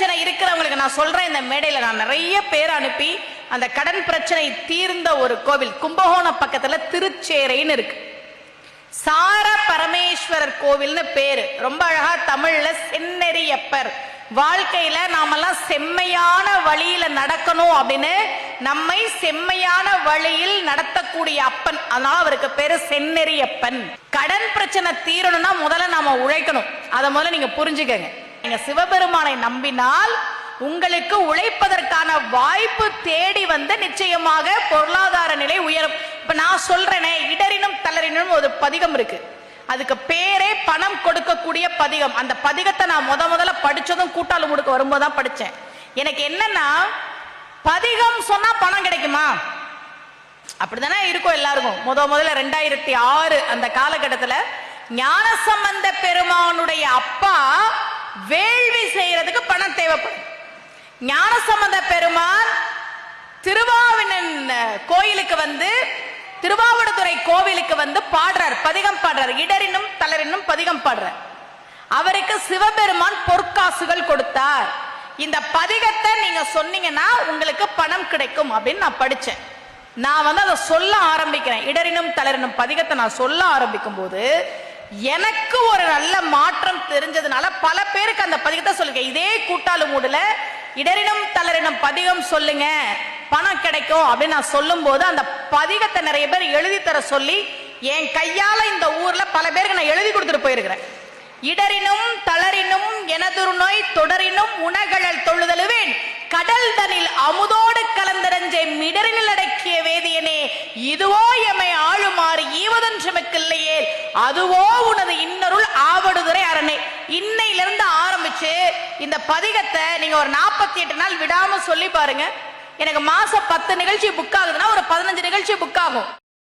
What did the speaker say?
பிரச்சனை இருக்கிறவங்களுக்கு நான் சொல்றேன் இந்த மேடையில நான் நிறைய பேர் அனுப்பி அந்த கடன் பிரச்சனை தீர்ந்த ஒரு கோவில் கும்பகோணம் பக்கத்துல திருச்சேரைன்னு இருக்கு. சார பரமேஸ்வரர் கோவில்னு பேரு. ரொம்ப அழகா தமிழ்ல செந்நெறியப்பர். வாழ்க்கையில நாமெல்லாம் செம்மையான வழியில நடக்கணும் அப்படின்னு நம்மை செம்மையான வழியில் நடத்தக்கூடிய அப்பன். அதனால அவருக்கு பேரு செந்நெறியப்பன். கடன் பிரச்சனை தீரணும்னா முதல்ல நாம உழைக்கணும். அதை முதல்ல நீங்க புரிஞ்சுக்கங்க. நீங்க சிவபெருமானை நம்பினால் உங்களுக்கு உழைப்பதற்கான வாய்ப்பு தேடி வந்து நிச்சயமாக பொருளாதார நிலை உயரும். இப்ப நான் சொல்றேனே இடரினும் தளரினும் ஒரு பதிகம் இருக்கு. அதுக்கு பேரே பணம் கொடுக்கக்கூடிய பதிகம். அந்த பதிகத்தை நான் முத முதல்ல படிச்சதும் கூட்டாளு முடுக்க வரும்போது தான் படிச்சேன். எனக்கு என்னன்னா பதிகம் சொன்னா பணம் கிடைக்குமா? அப்படிதானே இருக்கும் எல்லாருக்கும். முத முதல்ல ரெண்டாயிரத்தி ஆறு அந்த காலகட்டத்துல ஞானசம்பந்த பெருமானுடைய அப்பா வேள்வி செய்யறதுக்கு பணம் தேவைப்படும். ஞானசம்பந்த பெருமான் திருவாவினன் கோயிலுக்கு வந்து திருவாவடுதுறை கோவிலுக்கு வந்து பாடுறார் பதிகம் பாடுறார். இடரினும் தளரினும் பதிகம் பாடுறார். அவருக்கு சிவபெருமான் பொற்காசுகள் கொடுத்தார். இந்த பதிகத்தை நீங்க சொன்னீங்கன்னா உங்களுக்கு பணம் கிடைக்கும் அப்படின்னு நான் படிச்சேன். நான் வந்து அதை சொல்ல ஆரம்பிக்கிறேன். இடரினும் தளரினும் பதிகத்தை நான் சொல்ல ஆரம்பிக்கும் போது எனக்கு ஒரு நல்ல மாற்றம் தெரிஞ்சதுனால பல பேருக்கு அந்த பதிகத்தை சொல்லுங்க. இதே கூட்டாளு மூடுல இடரிடம் தளரினும் பதிகம் சொல்லுங்க. பணம் கிடைக்கும். அப்படின்னு நான் சொல்லும் போது அந்த பதிகத்தை நிறைய பேர் எழுதி தர சொல்லி என் கையால இந்த ஊர்ல பல பேருக்கு நான் எழுதி கொடுத்துட்டு போயிருக்கிறேன். இடரினும் தளரினும் எனதுரு நோய் தொடரினும் உணகழல் தொழுதலுவேன். கடல் தனில் அமு இல்லையே அதுவோ உனது இன்னருள் ஆவடுதுறை அரணை. இன்னையிலிருந்து ஆரம்பிச்சு இந்த பதிகத்தை நீங்க ஒரு நாற்பத்தி எட்டு நாள் விடாம சொல்லி பாருங்க. எனக்கு மாசம் பத்து நிகழ்ச்சி புக் ஆகுதுன்னா ஒரு பதினஞ்சு நிகழ்ச்சி புக் ஆகும்.